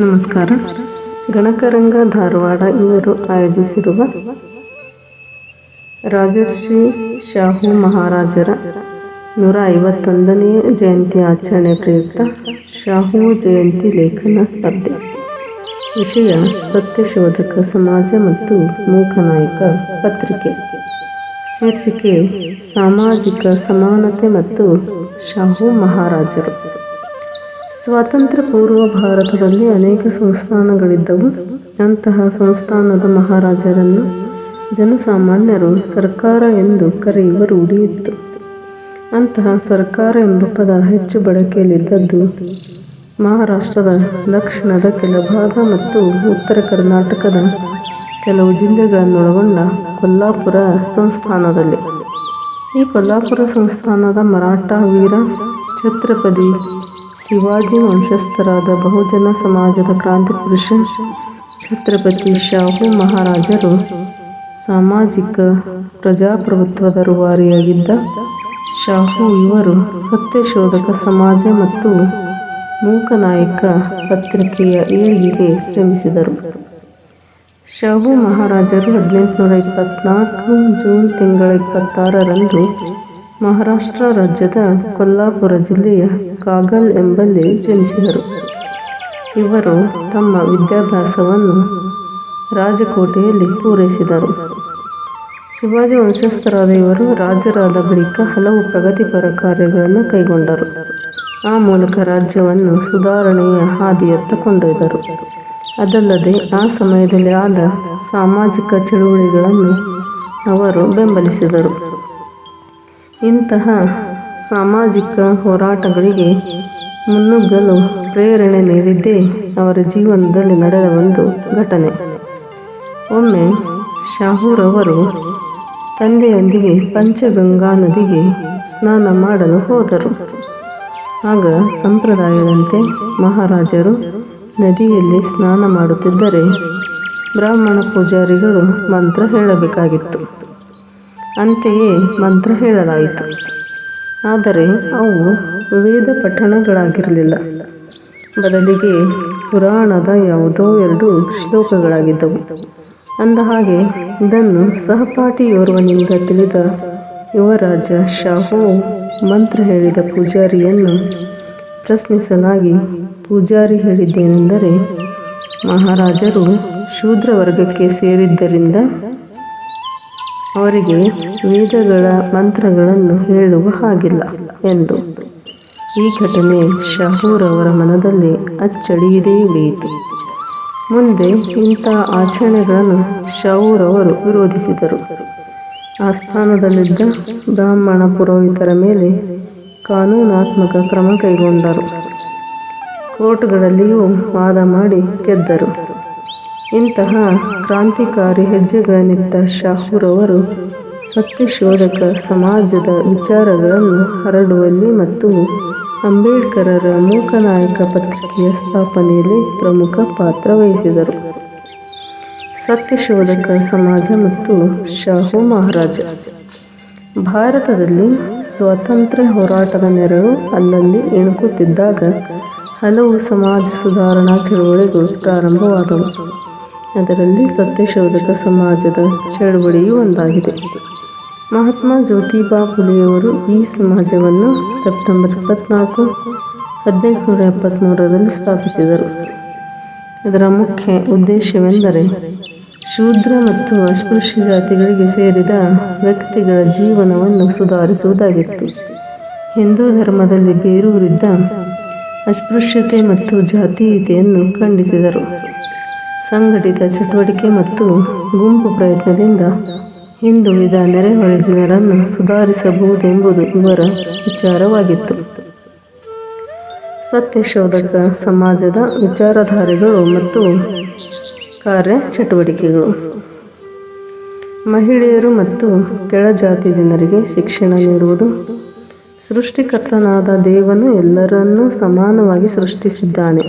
ನಮಸ್ಕಾರ. ಗಣಕರಂಗ ಧಾರವಾಡ ಇವರು ಆಯೋಜಿಸಿರುವ ರಾಜರ್ಷಿ ಶಾಹು ಮಹಾರಾಜರ ನೂರ ಐವತ್ತೊಂದನೆಯ ಜಯಂತಿ ಆಚರಣೆ ಪ್ರಯುಕ್ತ ಶಾಹು ಜಯಂತಿ ಲೇಖನ ಸ್ಪರ್ಧೆ. ವಿಷಯ ಸತ್ಯಶೋಧಕ ಸಮಾಜ ಮತ್ತು ಮೂಕನಾಯಕ ಪತ್ರಿಕೆ. ಶೀರ್ಷಿಕೆ ಸಾಮಾಜಿಕ ಸಮಾನತೆ ಮತ್ತು ಶಾಹು ಮಹಾರಾಜರು. ಸ್ವಾತಂತ್ರ್ಯ ಪೂರ್ವ ಭಾರತದಲ್ಲಿ ಅನೇಕ ಸಂಸ್ಥಾನಗಳಿದ್ದವು. ಅಂತಹ ಸಂಸ್ಥಾನದ ಮಹಾರಾಜರನ್ನು ಜನಸಾಮಾನ್ಯರು ಸರ್ಕಾರ ಎಂದು ಕರೆಯುವ ರೂಢಿಯಿತ್ತು ಅಂತಹ ಸರ್ಕಾರ ಎಂಬ ಪದ ಹೆಚ್ಚು ಬಳಕೆಯಲ್ಲಿದ್ದದ್ದು ಮಹಾರಾಷ್ಟ್ರದ, ದಕ್ಷಿಣದ ಕೆಲ ಭಾಗ ಮತ್ತು ಉತ್ತರ ಕರ್ನಾಟಕದ ಕೆಲವು ಜಿಲ್ಲೆಗಳನ್ನೊಳಗೊಂಡ ಕೊಲ್ಲಾಪುರ ಸಂಸ್ಥಾನದಲ್ಲಿ. ಈ ಕೊಲ್ಲಾಪುರ ಸಂಸ್ಥಾನದ ಮರಾಠ ವೀರ ಛತ್ರಪತಿ ಶಿವಾಜಿ ವಂಶಸ್ಥರಾದ ಬಹುಜನ ಸಮಾಜದ ಕ್ರಾಂತಿ ಪುರುಷ ಛತ್ರಪತಿ ಶಾಹು ಮಹಾರಾಜರು ಸಾಮಾಜಿಕ ಪ್ರಜಾಪ್ರಭುತ್ವದ ರೂವಾರಿಯಾಗಿದ್ದ ಶಾಹು ಇವರು ಸತ್ಯಶೋಧಕ ಸಮಾಜ ಮತ್ತು ಮೂಕನಾಯಕ ಪತ್ರಿಕೆಯ ಏಳಿಗೆಗೆ ಶ್ರಮಿಸಿದರು. ಶಾಹು ಮಹಾರಾಜರು ಹದಿನೆಂಟುನೂರ ಇಪ್ಪತ್ನಾಲ್ಕು ಜೂನ್ ತಿಂಗಳ ಇಪ್ಪತ್ತಾರರಂದು ಮಹಾರಾಷ್ಟ್ರ ರಾಜ್ಯದ ಕೊಲ್ಲಾಪುರ ಜಿಲ್ಲೆಯ ಕಾಗಲ್ ಎಂಬಲ್ಲಿ ಜನಿಸಿದರು. ಇವರು ತಮ್ಮ ವಿದ್ಯಾಭ್ಯಾಸವನ್ನು ರಾಜಕೋಟೆಯಲ್ಲಿ ಪೂರೈಸಿದರು. ಶಿವಾಜಿ ವಂಶಸ್ಥರಾದ ಇವರು ರಾಜರಾದ ಬಳಿಕ ಹಲವು ಪ್ರಗತಿಪರ ಕಾರ್ಯಗಳನ್ನು ಕೈಗೊಂಡರು. ಆ ಮೂಲಕ ರಾಜ್ಯವನ್ನು ಸುಧಾರಣೆಯ ಹಾದಿಯತ್ತ ಕೊಂಡೊಯ್ದರು. ಅದಲ್ಲದೆ ಆ ಸಮಯದಲ್ಲಿ ಆದ ಸಾಮಾಜಿಕ ಚಳುವಳಿಗಳನ್ನು ಅವರು ಬೆಂಬಲಿಸಿದರು. ಇಂತಹ ಸಾಮಾಜಿಕ ಹೋರಾಟಗಳಿಗೆ ಮುನ್ನುಗ್ಗಲು ಪ್ರೇರಣೆ ನೀಡಿದ್ದೇ ಅವರ ಜೀವನದಲ್ಲಿ ನಡೆದ ಒಂದು ಘಟನೆ. ಒಮ್ಮೆ ಶಾಹೂರವರು ತಂದೆಯೊಂದಿಗೆ ಪಂಚಗಂಗಾ ನದಿಗೆ ಸ್ನಾನ ಮಾಡಲು ಹೋದರು. ಆಗ ಸಂಪ್ರದಾಯದಂತೆ ಮಹಾರಾಜರು ನದಿಯಲ್ಲಿ ಸ್ನಾನ ಮಾಡುತ್ತಿದ್ದರೆ ಬ್ರಾಹ್ಮಣ ಪೂಜಾರಿಗಳು ಮಂತ್ರ ಹೇಳಬೇಕಾಗಿತ್ತು. ಅಂತೆಯೇ ಮಂತ್ರ ಹೇಳಲಾಯಿತು. ಆದರೆ ಅವು ವೇದ ಪಠಣಗಳಾಗಿರಲಿಲ್ಲ. ಬದಲಿಗೆ ಪುರಾಣದ ಯಾವುದೋ ಎರಡು ಶ್ಲೋಕಗಳಾಗಿದ್ದವು. ಅಂದ ಹಾಗೆ ಇದನ್ನು ಸಹಪಾಠಿಯೋರ್ವನಿಂದ ತಿಳಿದ ಯುವರಾಜ ಶಾಹು ಮಂತ್ರ ಹೇಳಿದ ಪೂಜಾರಿಯನ್ನು ಪ್ರಶ್ನಿಸಲಾಗಿ ಪೂಜಾರಿ ಹೇಳಿದ್ದೇನೆಂದರೆ, ಮಹಾರಾಜರು ಶೂದ್ರ ವರ್ಗಕ್ಕೆ ಸೇರಿದ್ದರಿಂದ ಅವರಿಗೆ ವೇದಗಳ ಮಂತ್ರಗಳನ್ನು ಹೇಳುವ ಹಾಗಿಲ್ಲ ಎಂದು. ಈ ಘಟನೆ ಅವರ ಮನದಲ್ಲಿ ಅಚ್ಚಳಿಯದೇ ಉಳಿಯಿತು. ಮುಂದೆ ಇಂಥ ಆಚರಣೆಗಳನ್ನು ಶಹೂರವರು ವಿರೋಧಿಸಿದರು. ಆ ಸ್ಥಾನದಲ್ಲಿದ್ದ ಬ್ರಾಹ್ಮಣ ಪುರೋಹಿತರ ಮೇಲೆ ಕಾನೂನಾತ್ಮಕ ಕ್ರಮ ಕೈಗೊಂಡರು. ಕೋರ್ಟ್ಗಳಲ್ಲಿಯೂ ವಾದ ಮಾಡಿ ಗೆದ್ದರು. ಇಂತಹ ಕ್ರಾಂತಿಕಾರಿ ಹೆಜ್ಜೆಗಳನ್ನಿಟ್ಟ ಶಾಹುರವರು ಸತ್ಯಶೋಧಕ ಸಮಾಜದ ವಿಚಾರಗಳನ್ನು ಹರಡುವಲ್ಲಿ ಮತ್ತು ಅಂಬೇಡ್ಕರರ ಮೂಕನಾಯಕ ಪತ್ರಿಕೆಯ ಸ್ಥಾಪನೆಯಲ್ಲಿ ಪ್ರಮುಖ ಪಾತ್ರ ವಹಿಸಿದರು. ಸತ್ಯಶೋಧಕ ಸಮಾಜ ಮತ್ತು ಶಾಹು ಮಹಾರಾಜ. ಭಾರತದಲ್ಲಿ ಸ್ವಾತಂತ್ರ್ಯ ಹೋರಾಟದ ನೆರವು ಅಲ್ಲಲ್ಲಿ ಇಣುಕುತ್ತಿದ್ದಾಗ ಹಲವು ಸಮಾಜ ಸುಧಾರಣಾ ಚಳುವಳಿಗಳು ಪ್ರಾರಂಭವಾದವು. ಅದರಲ್ಲಿ ಸತ್ಯಶೋಧಕ ಸಮಾಜದ ಚಳುವಳಿಯೂ ಒಂದಾಗಿದೆ. ಮಹಾತ್ಮ ಜ್ಯೋತಿಬಾ ಫುಲೆಯವರು ಈ ಸಮಾಜವನ್ನು ಸೆಪ್ಟೆಂಬರ್ ಇಪ್ಪತ್ನಾಲ್ಕು ಹದಿನೆಂಟುನೂರ ಎಪ್ಪತ್ತ್ಮೂರರಲ್ಲಿ ಸ್ಥಾಪಿಸಿದರು. ಇದರ ಮುಖ್ಯ ಉದ್ದೇಶವೆಂದರೆ ಶೂದ್ರ ಮತ್ತು ಅಸ್ಪೃಶ್ಯ ಜಾತಿಗಳಿಗೆ ಸೇರಿದ ವ್ಯಕ್ತಿಗಳ ಜೀವನವನ್ನು ಸುಧಾರಿಸುವುದಾಗಿತ್ತು. ಹಿಂದೂ ಧರ್ಮದಲ್ಲಿ ಬೇರೂರಿದ್ದ ಅಸ್ಪೃಶ್ಯತೆ ಮತ್ತು ಜಾತೀಯತೆಯನ್ನು ಖಂಡಿಸಿದರು. ಸಂಘಟಿತ ಚಟುವಟಿಕೆ ಮತ್ತು ಗುಂಪು ಪ್ರಯತ್ನದಿಂದ ಹಿಂದುಳಿದ ನೆರೆಹೊರೆ ಜನರನ್ನು ಸುಧಾರಿಸಬಹುದೆಂಬುದು ಇವರ ವಿಚಾರವಾಗಿತ್ತು. ಸತ್ಯಶೋಧಕ ಸಮಾಜದ ವಿಚಾರಧಾರೆಗಳು ಮತ್ತು ಕಾರ್ಯ ಚಟುವಟಿಕೆಗಳು ಮಹಿಳೆಯರು ಮತ್ತು ಕೆಳಜಾತಿ ಜನರಿಗೆ ಶಿಕ್ಷಣ ನೀಡುವುದು. ಸೃಷ್ಟಿಕರ್ತನಾದ ದೇವನು ಎಲ್ಲರನ್ನೂ ಸಮಾನವಾಗಿ ಸೃಷ್ಟಿಸಿದ್ದಾನೆ.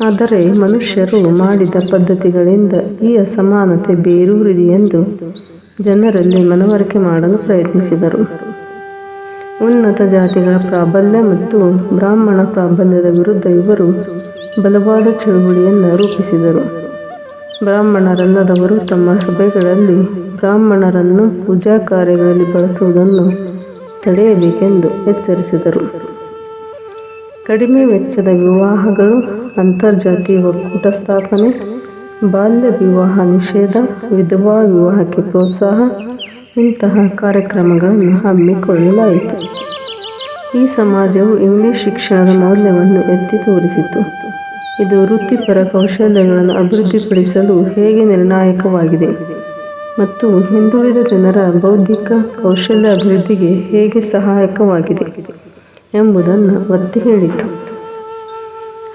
ಆದರೆ ಮನುಷ್ಯರು ಮಾಡಿದ ಪದ್ಧತಿಗಳಿಂದ ಈ ಅಸಮಾನತೆ ಬೇರೂರಿದೆ ಎಂದು ಜನರಲ್ಲಿ ಮನವರಿಕೆ ಮಾಡಲು ಪ್ರಯತ್ನಿಸಿದರು. ಉನ್ನತ ಜಾತಿಗಳ ಪ್ರಾಬಲ್ಯ ಮತ್ತು ಬ್ರಾಹ್ಮಣ ಪ್ರಾಬಲ್ಯದ ವಿರುದ್ಧ ಇವರು ಬಲವಾದ ಚಳುವಳಿಯನ್ನು ರೂಪಿಸಿದರು. ಬ್ರಾಹ್ಮಣರಲ್ಲದವರು ತಮ್ಮ ಸಭೆಗಳಲ್ಲಿ ಬ್ರಾಹ್ಮಣರನ್ನು ಪೂಜಾ ಕಾರ್ಯಗಳಲ್ಲಿ ಬಳಸುವುದನ್ನು ತಡೆಯಬೇಕೆಂದು ಎಚ್ಚರಿಸಿದರು. ಕಡಿಮೆ ವೆಚ್ಚದ ವಿವಾಹಗಳು, ಅಂತರ್ಜಾತೀಯ ಒಕ್ಕೂಟ ಸ್ಥಾಪನೆ, ಬಾಲ್ಯ ವಿವಾಹ ನಿಷೇಧ, ವಿಧವಾ ವಿವಾಹಕ್ಕೆ ಪ್ರೋತ್ಸಾಹ, ಇಂತಹ ಕಾರ್ಯಕ್ರಮಗಳನ್ನು ಹಮ್ಮಿಕೊಳ್ಳಲಾಯಿತು. ಈ ಸಮಾಜವು ಇಂಗ್ಲಿಷ್ ಶಿಕ್ಷಣದ ಮೌಲ್ಯವನ್ನು ಎತ್ತಿ ತೋರಿಸಿತು. ಇದು ವೃತ್ತಿಪರ ಕೌಶಲ್ಯಗಳನ್ನು ಅಭಿವೃದ್ಧಿಪಡಿಸಲು ಹೇಗೆ ನಿರ್ಣಾಯಕವಾಗಿದೆ ಮತ್ತು ಹಿಂದುಳಿದ ಜನರ ಬೌದ್ಧಿಕ ಕೌಶಲ್ಯ ಅಭಿವೃದ್ಧಿಗೆ ಹೇಗೆ ಸಹಾಯಕವಾಗಿದೆ? ಎಂಬುದನ್ನು ಒತ್ತಿ ಹೇಳಿತು.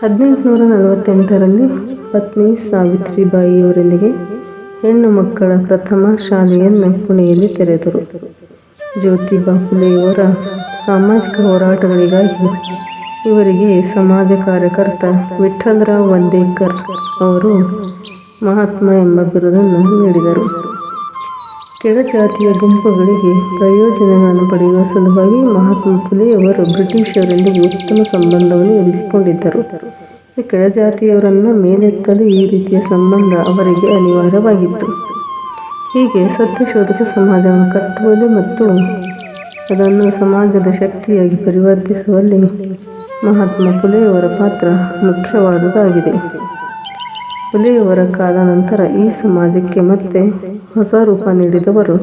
ಹದಿನೆಂಟುನೂರ ನಲವತ್ತೆಂಟರಲ್ಲಿ ಪತ್ನಿ ಸಾವಿತ್ರಿಬಾಯಿಯವರೊಂದಿಗೆ ಹೆಣ್ಣು ಮಕ್ಕಳ ಪ್ರಥಮ ಶಾಲೆಯನ್ನು ಪುಣೆಯಲ್ಲಿ ತೆರೆದರು. ಜ್ಯೋತಿಬಾ ಫುಲೆಯವರ ಸಾಮಾಜಿಕ ಹೋರಾಟಗಳಿಗಾಗಿ ಇವರಿಗೆ ಸಮಾಜ ಕಾರ್ಯಕರ್ತ ವಿಠಲರಾವ್ ವಂದೇಕರ್ ಅವರು ಮಹಾತ್ಮ ಎಂಬ ಬಿರುದನ್ನು ನೀಡಿದರು. ಕೆಳಜಾತಿಯ ಗುಂಪುಗಳಿಗೆ ಪ್ರಯೋಜನಗಳನ್ನು ಪಡೆಯುವ ಸಲುವಾಗಿ ಮಹಾತ್ಮ ಫುಲೆಯವರು ಬ್ರಿಟಿಷರೊಂದಿಗೆ ಉತ್ತಮ ಸಂಬಂಧವನ್ನು ಇರಿಸಿಕೊಂಡಿದ್ದರು ಕೆಳ ಕೆಳಜಾತಿಯವರನ್ನು ಮೇಲೆತ್ತಲು ಈ ರೀತಿಯ ಸಂಬಂಧ ಅವರಿಗೆ ಅನಿವಾರ್ಯವಾಗಿತ್ತು. ಹೀಗೆ ಸತ್ಯಶೋಧಕ ಸಮಾಜವನ್ನು ಕಟ್ಟುವಲ್ಲಿ ಮತ್ತು ಅದನ್ನು ಸಮಾಜದ ಶಕ್ತಿಯಾಗಿ ಪರಿವರ್ತಿಸುವಲ್ಲಿ ಮಹಾತ್ಮ ಫುಲೆಯವರ ಪಾತ್ರ ಮುಖ್ಯವಾದುದಾಗಿದೆ. ಫುಲೆಯವರ ಕಾಲ ನಂತರ ಈ ಸಮಾಜಕ್ಕೆ ಮತ್ತೆ ಹೊಸ ರೂಪ ನೀಡಿದವರು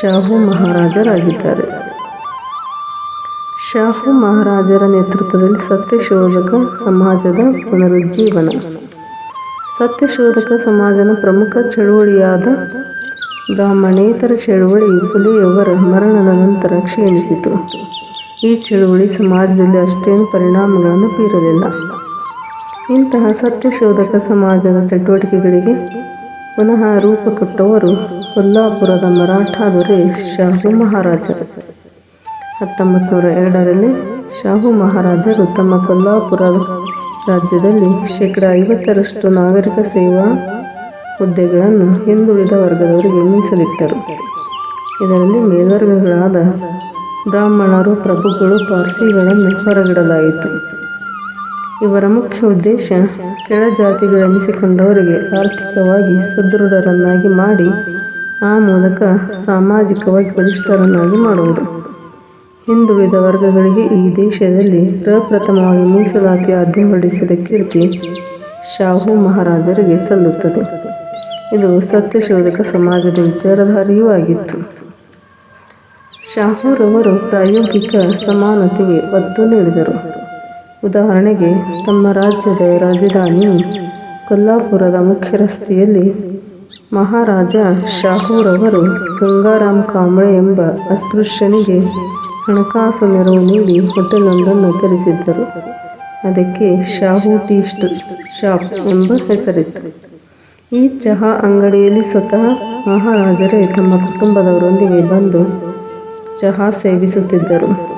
ಶಾಹು ಮಹಾರಾಜರಾಗಿದ್ದಾರೆ. ಶಾಹು ಮಹಾರಾಜರ ನೇತೃತ್ವದಲ್ಲಿ ಸತ್ಯಶೋಧಕ ಸಮಾಜದ ಪುನರುಜ್ಜೀವನ. ಸತ್ಯಶೋಧಕ ಸಮಾಜದ ಪ್ರಮುಖ ಚಳುವಳಿಯಾದ ಬ್ರಾಹ್ಮಣೇತರ ಚಳುವಳಿ ಪುಲಿಯವರ ಮರಣದ ನಂತರ ಕ್ಷೀಣಿಸಿತು. ಈ ಚಳುವಳಿ ಸಮಾಜದಲ್ಲಿ ಅಷ್ಟೇನು ಪರಿಣಾಮಗಳನ್ನು ಬೀರಲಿಲ್ಲ. ಇಂತಹ ಸತ್ಯಶೋಧಕ ಸಮಾಜದ ಚಟುವಟಿಕೆಗಳಿಗೆ ಪುನಃ ರೂಪ ಕೊಟ್ಟವರು ಕೊಲ್ಲಾಪುರದ ಮರಾಠ ದೊರೆ ಶಾಹು ಮಹಾರಾಜರು ಹತ್ತೊಂಬತ್ತು ನೂರ ಎರಡರಲ್ಲಿ ಶಾಹು ಮಹಾರಾಜರು ತಮ್ಮ ಕೊಲ್ಲಾಪುರ ರಾಜ್ಯದಲ್ಲಿ ಶೇಕಡ ಐವತ್ತರಷ್ಟು ನಾಗರಿಕ ಸೇವಾ ಹುದ್ದೆಗಳನ್ನು ಹಿಂದುಳಿದ ವರ್ಗದವರಿಗೆ ಮೀಸಲಿಟ್ಟರು. ಇದರಲ್ಲಿ ಮೇಲ್ವರ್ಗಗಳಾದ ಬ್ರಾಹ್ಮಣರು, ಪ್ರಭುಗಳು, ಪಾರ್ಸಿಗಳನ್ನು ಹೊರಗಿಡಲಾಯಿತು. ಇವರ ಮುಖ್ಯ ಉದ್ದೇಶ ಕೆಳ ಕೆಳಜಾತಿಗಳೆನಿಸಿಕೊಂಡವರಿಗೆ ಆರ್ಥಿಕವಾಗಿ ಸದೃಢರನ್ನಾಗಿ ಮಾಡಿ, ಆ ಮೂಲಕ ಸಾಮಾಜಿಕವಾಗಿ ಬಲಿಷ್ಠರನ್ನಾಗಿ ಮಾಡುವುದು. ಹಿಂದುಳಿದ ವರ್ಗಗಳಿಗೆ ಈ ದೇಶದಲ್ಲಿ ಪ್ರಪ್ರಥಮವಾಗಿ ಮೀಸಲಾತಿ ಹೊರಡಿಸಿದ ಕೀರ್ತಿ ಶಾಹು ಮಹಾರಾಜರಿಗೆ ಸಲ್ಲುತ್ತದೆ. ಇದು ಸತ್ಯಶೋಧಕ ಸಮಾಜದ ವಿಚಾರಧಾರಿಯೂ ಆಗಿತ್ತು. ಶಾಹೂರವರು ಪ್ರಾಯೋಗಿಕ ಸಮಾನತೆಗೆ ಒತ್ತು ನೀಡಿದರು. ಉದಾಹರಣೆಗೆ, ತಮ್ಮ ರಾಜ್ಯದ ರಾಜಧಾನಿ ಕೊಲ್ಲಾಪುರದ ಮುಖ್ಯ ರಸ್ತೆಯಲ್ಲಿ ಮಹಾರಾಜ ಶಾಹೂರವರು ಗಂಗಾರಾಮ್ ಕಾಂಬಳೆ ಎಂಬ ಅಸ್ಪೃಶ್ಯನಿಗೆ ಹಣಕಾಸು ನೆರವು ನೀಡಿ ಹೋಟೆಲೊಂದನ್ನು ತೆರೆಸಿದ್ದರು. ಅದಕ್ಕೆ ಶಾಹು ಟೀ ಶಾಪ್ ಎಂಬ ಹೆಸರಿತ್ತು. ಈ ಚಹಾ ಅಂಗಡಿಯಲ್ಲಿ ಸ್ವತಃ ಮಹಾರಾಜರೇ ತಮ್ಮ ಕುಟುಂಬದವರೊಂದಿಗೆ ಬಂದು ಚಹಾ ಸೇವಿಸುತ್ತಿದ್ದರು.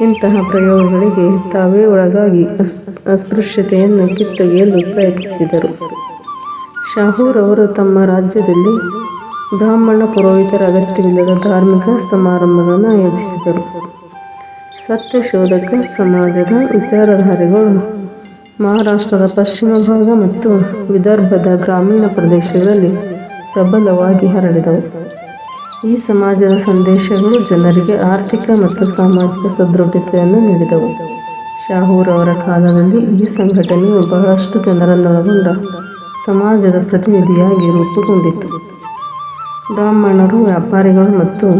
ಇಂತಹ ಪ್ರಯೋಗಗಳಿಗೆ ತಾವೇ ಒಳಗಾಗಿ ಅಸ್, ಅಸ್ಪೃಶ್ಯತೆಯನ್ನು ಕಿತ್ತೊಗೆಯಲು ಪ್ರಯತ್ನಿಸಿದರು. ಶಾಹೂರವರು ತಮ್ಮ ರಾಜ್ಯದಲ್ಲಿ ಬ್ರಾಹ್ಮಣ ಪುರೋಹಿತರ ಅಗತ್ಯವಿಲ್ಲದ ಧಾರ್ಮಿಕ ಸಮಾರಂಭಗಳನ್ನು ಆಯೋಜಿಸಿದರು. ಸತ್ಯಶೋಧಕ ಸಮಾಜದ ವಿಚಾರಧಾರೆಗಳು ಮಹಾರಾಷ್ಟ್ರದ ಪಶ್ಚಿಮ ಭಾಗ ಮತ್ತು ವಿದರ್ಭದ ಗ್ರಾಮೀಣ ಪ್ರದೇಶಗಳಲ್ಲಿ ಪ್ರಬಲವಾಗಿ ಹರಡಿದವು. ಈ ಸಮಾಜದ ಸಂದೇಶಗಳು ಜನರಿಗೆ ಆರ್ಥಿಕ ಮತ್ತು ಸಾಮಾಜಿಕ ಸದೃಢತೆಯನ್ನು ನೀಡಿದವು. ಶಾಹೂರ್ ಅವರ ಕಾಲದಲ್ಲಿ ಈ ಸಂಘಟನೆಯು ಬಹಳಷ್ಟು ಜನರನ್ನೊಳಗೊಂಡ ಸಮಾಜದ ಪ್ರತಿನಿಧಿಯಾಗಿ ರೂಪುಗೊಂಡಿತು. ಬ್ರಾಹ್ಮಣರು, ವ್ಯಾಪಾರಿಗಳು ಮತ್ತು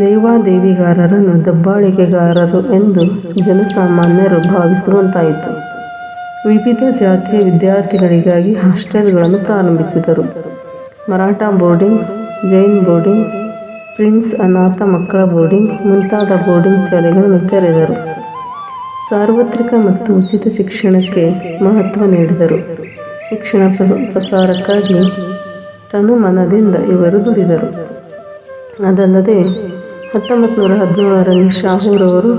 ದೇವಾದೇವಿಗಾರರನ್ನು ದಬ್ಬಾಳಿಕೆಗಾರರು ಎಂದು ಜನಸಾಮಾನ್ಯರು ಭಾವಿಸುವಂತಾಯಿತು. ವಿವಿಧ ಜಾತಿಯ ವಿದ್ಯಾರ್ಥಿಗಳಿಗಾಗಿ ಹಾಸ್ಟೆಲ್ಗಳನ್ನು ಪ್ರಾರಂಭಿಸಿದರು. Maratha boarding Jain boarding, prince ಅನಾಥ ಮಕ್ಕಳ ಬೋರ್ಡಿಂಗ್ ಮುಂತಾದ ಬೋರ್ಡಿಂಗ್ ಶಾಲೆಗಳನ್ನು ತೆರೆದರು ಸಾರ್ವತ್ರಿಕ ಮತ್ತು ಉಚಿತ ಶಿಕ್ಷಣಕ್ಕೆ ಮಹತ್ವ ನೀಡಿದರು. ಶಿಕ್ಷಣ ಪ್ರಸಾರಕ್ಕಾಗಿ ತನು ಮನದಿಂದ ಇವರು ದುಡಿದರು. ಅದಲ್ಲದೆ ಹತ್ತೊಂಬತ್ತು ನೂರ ಹದಿನೇಳರಲ್ಲಿ ಶಾಹೂರವರು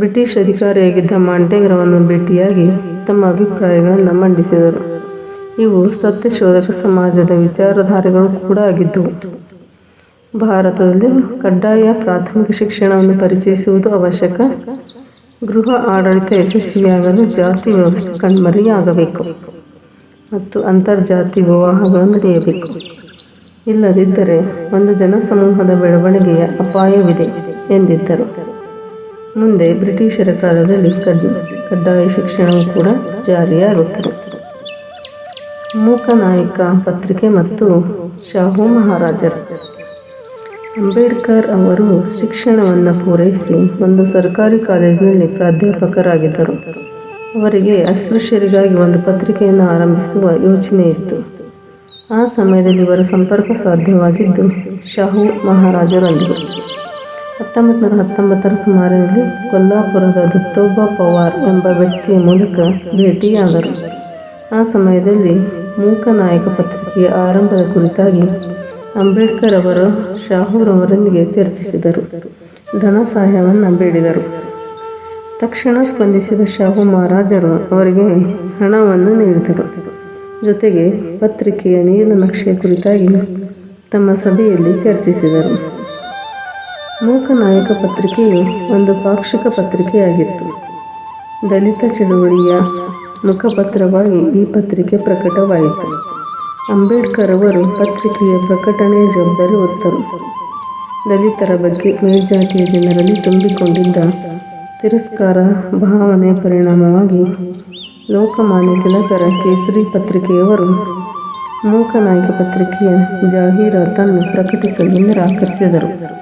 ಬ್ರಿಟಿಷ್ ಅಧಿಕಾರಿಯಾಗಿದ್ದ ಮಾಂಟೇಗ್ರವನ್ನು ಭೇಟಿಯಾಗಿ ತಮ್ಮ ಅಭಿಪ್ರಾಯಗಳನ್ನು ಮಂಡಿಸಿದರು. ಇವು ಸತ್ಯಶೋಧಕ ಸಮಾಜದ ವಿಚಾರಧಾರೆಗಳು ಕೂಡ ಆಗಿದ್ದವು ಭಾರತದಲ್ಲಿ ಕಡ್ಡಾಯ ಪ್ರಾಥಮಿಕ ಶಿಕ್ಷಣವನ್ನು ಪರಿಚಯಿಸುವುದು ಅವಶ್ಯಕ. ಗೃಹ ಆಡಳಿತ ಯಶಸ್ವಿಯಾಗಲು ಜಾತಿ ವ್ಯವಸ್ಥೆ ಕಣ್ಮರೆಯಾಗಬೇಕು ಮತ್ತು ಅಂತರ್ಜಾತಿ ವಿವಾಹಗಳು ನಡೆಯಬೇಕು. ಇಲ್ಲದಿದ್ದರೆ ಒಂದು ಜನಸಮೂಹದ ಬೆಳವಣಿಗೆಯ ಅಪಾಯವಿದೆ ಎಂದಿದ್ದರು. ಮುಂದೆ ಬ್ರಿಟಿಷರ ಕಾಲದಲ್ಲಿ ಕಡ್ ಕಡ್ಡಾಯ ಶಿಕ್ಷಣವು ಕೂಡ ಜಾರಿಯಾಗುತ್ತದೆ ಮೂಕನಾಯಕ ಪತ್ರಿಕೆ ಮತ್ತು ಶಾಹು ಮಹಾರಾಜರು ಅಂಬೇಡ್ಕರ್ ಅವರು ಶಿಕ್ಷಣವನ್ನು ಪೂರೈಸಿ ಒಂದು ಸರ್ಕಾರಿ ಕಾಲೇಜಿನಲ್ಲಿ ಪ್ರಾಧ್ಯಾಪಕರಾಗಿದ್ದರು. ಅವರಿಗೆ ಅಸ್ಪೃಶ್ಯರಿಗಾಗಿ ಒಂದು ಪತ್ರಿಕೆಯನ್ನು ಆರಂಭಿಸುವ ಯೋಚನೆ ಇತ್ತು. ಆ ಸಮಯದಲ್ಲಿ ಇವರ ಸಂಪರ್ಕ ಸಾಧ್ಯವಾಗಿದ್ದು ಶಾಹು ಮಹಾರಾಜರೊಂದಿಗೆ. ಹತ್ತೊಂಬತ್ತು ನೂರ ಹತ್ತೊಂಬತ್ತರ ಸುಮಾರಿನಲ್ಲಿ ಕೊಲ್ಲಾಪುರದ ದತ್ತೋಬ ಪವಾರ್ ಎಂಬ ವ್ಯಕ್ತಿಯ ಮೂಲಕ ಭೇಟಿಯಾದರು. ಆ ಸಮಯದಲ್ಲಿ ಮೂಕನಾಯಕ ಪತ್ರಿಕೆಯ ಆರಂಭದ ಕುರಿತಾಗಿ ಅಂಬೇಡ್ಕರ್ ಅವರು ಶಾಹೂರವರೊಂದಿಗೆ ಚರ್ಚಿಸಿದರು. ಧನ ಸಹಾಯವನ್ನು ಬೇಡಿದರು. ತಕ್ಷಣ ಸ್ಪಂದಿಸಿದ ಶಾಹು ಮಹಾರಾಜರು ಅವರಿಗೆ ಹಣವನ್ನು ನೀಡಿದರು. ಜೊತೆಗೆ ಪತ್ರಿಕೆಯ ನೀಲನಕ್ಷೆ ಕುರಿತಾಗಿ ತಮ್ಮ ಸಭೆಯಲ್ಲಿ ಚರ್ಚಿಸಿದರು. ಮೂಕನಾಯಕ ಪತ್ರಿಕೆಯು ಒಂದು ಪಾಕ್ಷಿಕ ಪತ್ರಿಕೆಯಾಗಿತ್ತು. ದಲಿತ ಚಳುವಳಿಯ ಮುಖಪತ್ರವಾಗಿ ಈ ಪತ್ರಿಕೆ ಪ್ರಕಟವಾಯಿತು. ಅಂಬೇಡ್ಕರ್ ಅವರು ಪತ್ರಿಕೆಯ ಪ್ರಕಟಣೆಯ ಜವಾಬ್ದಾರಿ ಹೊತ್ತರು. ದಲಿತರ ಬಗ್ಗೆ ಮೇಲ್ಜಾತಿಯ ಜನರಲ್ಲಿ ತುಂಬಿಕೊಂಡಿದ್ದ ತಿರಸ್ಕಾರ ಭಾವನೆ ಪರಿಣಾಮವಾಗಿ ಲೋಕಮಾನ್ಯ ತಿಲಕರ ಕೇಸರಿ ಪತ್ರಿಕೆಯವರು ಮೂಕನಾಯಕ ಪತ್ರಿಕೆಯ ಜಾಹೀರಾತನ್ನು ಪ್ರಕಟಿಸಲು ನಿರಾಕರಿಸಿದರು.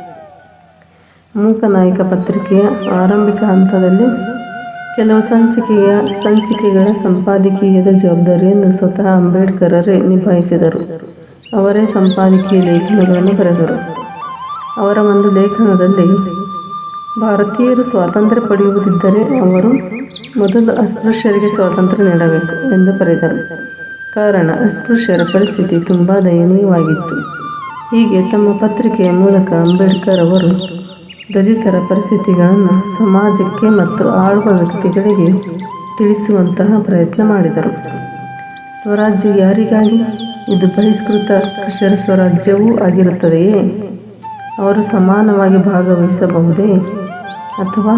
ಮೂಕನಾಯಕ ಪತ್ರಿಕೆಯ ಆರಂಭಿಕ ಹಂತದಲ್ಲಿ ಕೆಲವು ಸಂಚಿಕೆಯ ಸಂಚಿಕೆಗಳ ಸಂಪಾದಕೀಯದ ಜವಾಬ್ದಾರಿಯನ್ನು ಸ್ವತಃ ಅಂಬೇಡ್ಕರರೇ ನಿಭಾಯಿಸಿದರು. ಅವರೇ ಸಂಪಾದಕೀಯ ಲೇಖನಗಳನ್ನು ಬರೆದರು. ಅವರ ಒಂದು ಲೇಖನದಲ್ಲಿ, ಭಾರತೀಯರು ಸ್ವಾತಂತ್ರ್ಯ ಪಡೆಯುವುದಿದ್ದರೆ ಅವರು ಮೊದಲು ಅಸ್ಪೃಶ್ಯರಿಗೆ ಸ್ವಾತಂತ್ರ್ಯ ನೀಡಬೇಕು ಎಂದು ಬರೆದರು. ಕಾರಣ, ಅಸ್ಪೃಶ್ಯರ ಪರಿಸ್ಥಿತಿ ತುಂಬ ದಯನೀಯವಾಗಿತ್ತು. ಹೀಗೆ ತಮ್ಮ ಪತ್ರಿಕೆಯ ಮೂಲಕ ಅಂಬೇಡ್ಕರ್ ಅವರು ದಲಿತರ ಪರಿಸ್ಥಿತಿಗಳನ್ನು ಸಮಾಜಕ್ಕೆ ಮತ್ತು ಆಳುವ ವ್ಯಕ್ತಿಗಳಿಗೆ ತಿಳಿಸುವಂತಹ ಪ್ರಯತ್ನ ಮಾಡಿದರು. ಸ್ವರಾಜ್ಯ ಯಾರಿಗಾಗಿ? ಇದು ಬಹಿಷ್ಕೃತ ಕೃಷರ ಸ್ವರಾಜ್ಯವೂ ಆಗಿರುತ್ತದೆಯೇ? ಅವರು ಸಮಾನವಾಗಿ ಭಾಗವಹಿಸಬಹುದೇ? ಅಥವಾ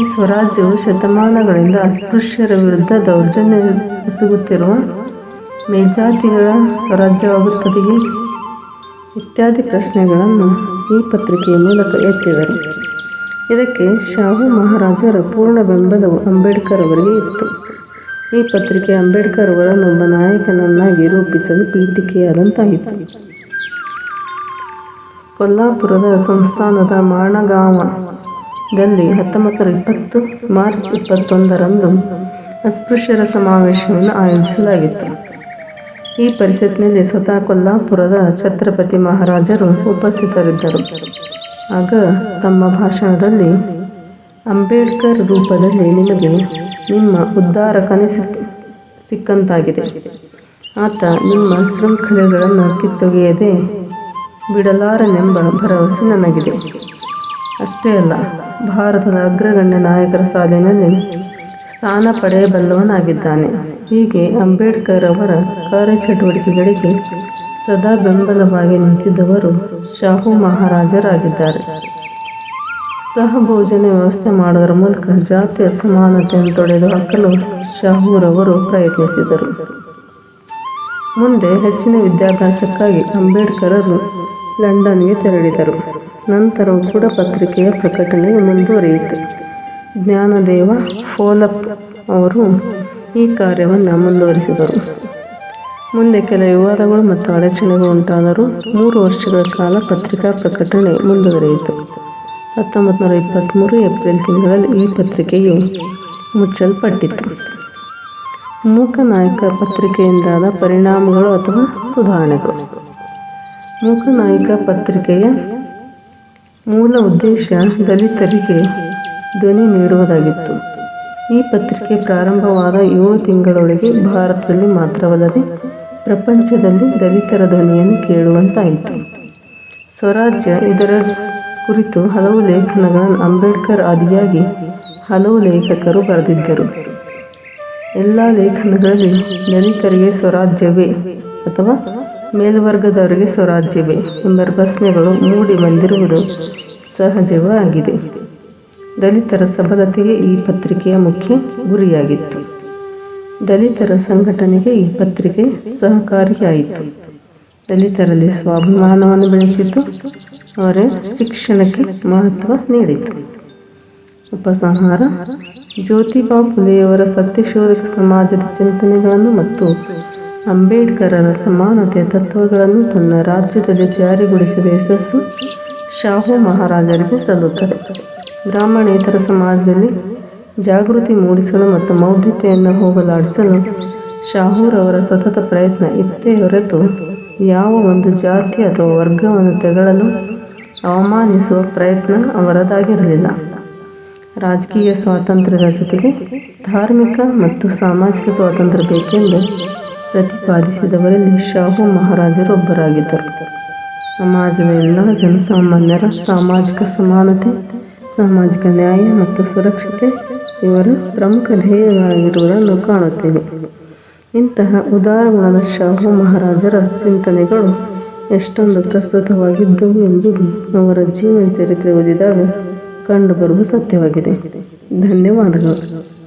ಈ ಸ್ವರಾಜ್ಯವು ಶತಮಾನಗಳಿಂದ ಅಸ್ಪೃಶ್ಯರ ವಿರುದ್ಧ ದೌರ್ಜನ್ಯ ಎಸಗುತ್ತಿರುವ ಮೇಲ್ಜಾತಿಗಳ ಸ್ವರಾಜ್ಯವಾಗುತ್ತದೆಯೇ? ಇತ್ಯಾದಿ ಪ್ರಶ್ನೆಗಳನ್ನು ಈ ಪತ್ರಿಕೆಯ ಮೂಲಕ ಎತ್ತಿದರು. ಇದಕ್ಕೆ ಶಾಹು ಮಹಾರಾಜರ ಪೂರ್ಣ ಬೆಂಬಲವು ಅಂಬೇಡ್ಕರ್ ಅವರಿಗೆ ಇತ್ತು. ಈ ಪತ್ರಿಕೆ ಅಂಬೇಡ್ಕರ್ ಅವರನ್ನು ಒಬ್ಬ ನಾಯಕನನ್ನಾಗಿ ರೂಪಿಸಲು ಪೀಠಿಕೆಯಾದಂತಾಯಿತು ಕೊಲ್ಲಾಪುರದ ಸಂಸ್ಥಾನದ ಮಾಣಗಾವದಲ್ಲಿ ಹತ್ತೊಂಬತ್ತರ ಇಪ್ಪತ್ತು ಮಾರ್ಚ್ ಇಪ್ಪತ್ತೊಂದರಂದು ಅಸ್ಪೃಶ್ಯರ ಸಮಾವೇಶವನ್ನು ಆಯೋಜಿಸಲಾಗಿತ್ತು. ಈ ಪರಿಷತ್ನಲ್ಲಿ ಸ್ವತಃ ಕೊಲ್ಲಾಪುರದ ಛತ್ರಪತಿ ಮಹಾರಾಜರು ಉಪಸ್ಥಿತರಿದ್ದರು. ಆಗ ತಮ್ಮ ಭಾಷಣದಲ್ಲಿ, ಅಂಬೇಡ್ಕರ್ ರೂಪದಲ್ಲಿ ನಿಮಗೆ ನಿಮ್ಮ ಉದ್ಧಾರಕನೇ ಸಿಕ್ ಸಿಕ್ಕಂತಾಗಿದೆ. ಆತ ನಿಮ್ಮ ಶೃಂಖಲೆಗಳನ್ನು ಕಿತ್ತೊಗೆಯದೆ ಬಿಡಲಾರನೆಂಬ ಭರವಸೆ ನನಗಿದೆ. ಅಷ್ಟೇ ಅಲ್ಲ, ಭಾರತದ ಅಗ್ರಗಣ್ಯ ನಾಯಕರ ಸಾಲಿನಲ್ಲಿ ಸ್ಥಾನ ಪಡೆಯಬಲ್ಲವನಾಗಿದ್ದಾನೆ ಹೀಗೆ ಅಂಬೇಡ್ಕರ್ ಅವರ ಕಾರ್ಯಚಟುವಟಿಕೆಗಳಿಗೆ ಸದಾ ಬೆಂಬಲವಾಗಿ ನಿಂತಿದ್ದವರು ಶಾಹು ಮಹಾರಾಜರಾಗಿದ್ದಾರೆ. ಸಹಭೋಜನ ವ್ಯವಸ್ಥೆ ಮಾಡುವುದರ ಮೂಲಕ ಜಾತಿ ಅಸಮಾನತೆಯನ್ನು ತೊಡೆದು ಹಾಕಲು ಶಾಹೂರವರು ಪ್ರಯತ್ನಿಸಿದರು. ಮುಂದೆ ಹೆಚ್ಚಿನ ವಿದ್ಯಾಭ್ಯಾಸಕ್ಕಾಗಿ ಅಂಬೇಡ್ಕರರು ಲಂಡನ್ಗೆ ತೆರಳಿದರು. ನಂತರ ಕೂಡ ಪತ್ರಿಕೆಯ ಪ್ರಕಟಣೆ ಮುಂದುವರಿಯಿತು. ಜ್ಞಾನದೇವ ಫೋಲಪ್ ಅವರು ಈ ಕಾರ್ಯವನ್ನು ಮುಂದುವರಿಸಿದರು. ಮುಂದೆ ಕೆಲ ವಿವಾದಗಳು ಮತ್ತು ಅಡಚಣೆಗಳು ಉಂಟಾದರೂ ಮೂರು ವರ್ಷಗಳ ಕಾಲ ಪತ್ರಿಕಾ ಪ್ರಕಟಣೆ ಮುಂದುವರಿಯಿತು. ಹತ್ತೊಂಬತ್ತು ನೂರ ಇಪ್ಪತ್ತ್ಮೂರು ಏಪ್ರಿಲ್ ತಿಂಗಳಲ್ಲಿ ಈ ಪತ್ರಿಕೆಯು ಮುಚ್ಚಲ್ಪಟ್ಟಿತು. ಮೂಕನಾಯಕ ಪತ್ರಿಕೆಯಿಂದಾದ ಪರಿಣಾಮಗಳು ಅಥವಾ ಸುಧಾರಣೆಗಳು. ಮೂಕನಾಯಕ ಪತ್ರಿಕೆಯ ಮೂಲ ಉದ್ದೇಶ ದಲಿತರಿಗೆ ಧ್ವನಿ ನೀಡುವುದಾಗಿತ್ತು. ಈ ಪತ್ರಿಕೆ ಪ್ರಾರಂಭವಾದ ಏಳು ತಿಂಗಳೊಳಗೆ ಭಾರತದಲ್ಲಿ ಮಾತ್ರವಲ್ಲದೆ ಪ್ರಪಂಚದಲ್ಲಿ ದಲಿತರ ಧ್ವನಿಯನ್ನು ಕೇಳುವಂತಾಯಿತು. ಸ್ವರಾಜ್ಯ ಇದರ ಕುರಿತು ಹಲವು ಲೇಖನಗಳನ್ನು ಅಂಬೇಡ್ಕರ್ ಆದಿಯಾಗಿ ಹಲವು ಲೇಖಕರು ಬರೆದಿದ್ದರು. ಎಲ್ಲ ಲೇಖನಗಳಲ್ಲಿ ದಲಿತರಿಗೆ ಸ್ವರಾಜ್ಯವೇ ಅಥವಾ ಮೇಲ್ವರ್ಗದವರಿಗೆ ಸ್ವರಾಜ್ಯವೇ ಎಂಬ ಪ್ರಶ್ನೆಗಳು ಮೂಡಿ ಬಂದಿರುವುದು ಸಹಜವೂ ಆಗಿದೆ. ದಲಿತರ ಸಬಲತೆಗೆ ಈ ಪತ್ರಿಕೆಯ ಮುಖ್ಯ ಗುರಿಯಾಗಿತ್ತು. ದಲಿತರ ಸಂಘಟನೆಗೆ ಈ ಪತ್ರಿಕೆ ಸಹಕಾರಿಯಾಯಿತು. ದಲಿತರಲ್ಲಿ ಸ್ವಾಭಿಮಾನವನ್ನು ಬೆಳೆಸಿತು, ಅವರ ಶಿಕ್ಷಣಕ್ಕೆ ಮಹತ್ವ ನೀಡಿತು. ಉಪಸಂಹಾರ ಜ್ಯೋತಿಬಾ ಫುಲೆಯವರ ಸತ್ಯಶೋಧಕ ಸಮಾಜದ ಚಿಂತನೆಗಳನ್ನು ಮತ್ತು ಅಂಬೇಡ್ಕರರ ಸಮಾನತೆಯ ತತ್ವಗಳನ್ನು ತನ್ನ ರಾಜ್ಯದಲ್ಲಿ ಜಾರಿಗೊಳಿಸಿದ ಯಶಸ್ಸು ಶಾಹು ಮಹಾರಾಜರಿಗೆ ಸಲ್ಲುತ್ತದೆ. ಬ್ರಾಹ್ಮಣೇತರ ಸಮಾಜದಲ್ಲಿ ಜಾಗೃತಿ ಮೂಡಿಸಲು ಮತ್ತು ಮೌಢ್ಯತೆಯನ್ನು ಹೋಗಲಾಡಿಸಲು ಶಾಹೂರವರ ಸತತ ಪ್ರಯತ್ನ ಇತ್ತೇ ಹೊರತು ಯಾವ ಒಂದು ಜಾತಿ ಅಥವಾ ವರ್ಗವನ್ನು ತೆಗಳಲು ಅವಮಾನಿಸುವ ಪ್ರಯತ್ನ ಅವರದಾಗಿರಲಿಲ್ಲ. ರಾಜಕೀಯ ಸ್ವಾತಂತ್ರ್ಯದ ಜೊತೆಗೆ ಧಾರ್ಮಿಕ ಮತ್ತು ಸಾಮಾಜಿಕ ಸ್ವಾತಂತ್ರ್ಯ ಬೇಕೆಂದು ಪ್ರತಿಪಾದಿಸಿದವರಲ್ಲಿ ಶಾಹು ಮಹಾರಾಜರು ಒಬ್ಬರಾಗಿದ್ದರು ಸಮಾಜದ ಎಲ್ಲ ಜನಸಾಮಾನ್ಯರ ಸಾಮಾಜಿಕ ಸಮಾನತೆ ಸಾಮಾಜಿಕ ನ್ಯಾಯ ಮತ್ತು ಸುರಕ್ಷತೆ ಇವರ ಪ್ರಮುಖ ಧ್ಯೇಯಗಳಾಗಿರುವುದನ್ನು ಕಾಣುತ್ತೇವೆ. ಇಂತಹ ಉದಾರ ಗುಣದ ಶಾಹು ಮಹಾರಾಜರ ಚಿಂತನೆಗಳು ಎಷ್ಟೊಂದು ಪ್ರಸ್ತುತವಾಗಿದ್ದವು ಎಂಬುದು ಅವರ ಜೀವನ ಚರಿತ್ರೆ ಓದಿದಾಗ ಕಂಡುಬರುವ ಸತ್ಯವಾಗಿದೆ. ಧನ್ಯವಾದಗಳು.